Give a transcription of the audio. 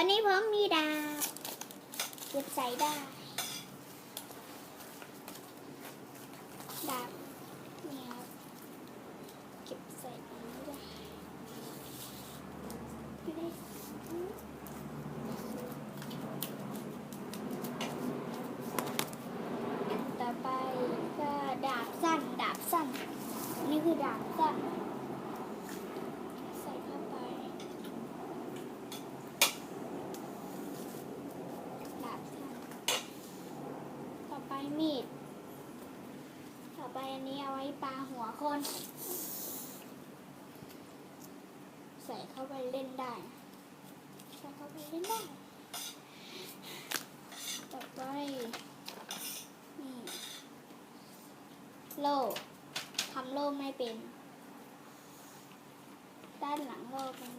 วันนี้ผมมีดาบเก็บใส่ได้ ดาบเนี่ยครับเก็บใส่นี้ได้ไม่ได้อันต่อไปก็ดาบสั้น ดาบสั้น นี่คือดาบสั้น ใส่เข้าไป ดาบสั้น ต่อไป มีด ต่อไปอันนี้เอาไว้ปาหัวคน ใส่เข้าไปเล่นได้ ใส่เข้าไปเล่นได้ ต่อไปนี่โล่ทำโล่ไม่เป็น ด้านหลังโล่เป็น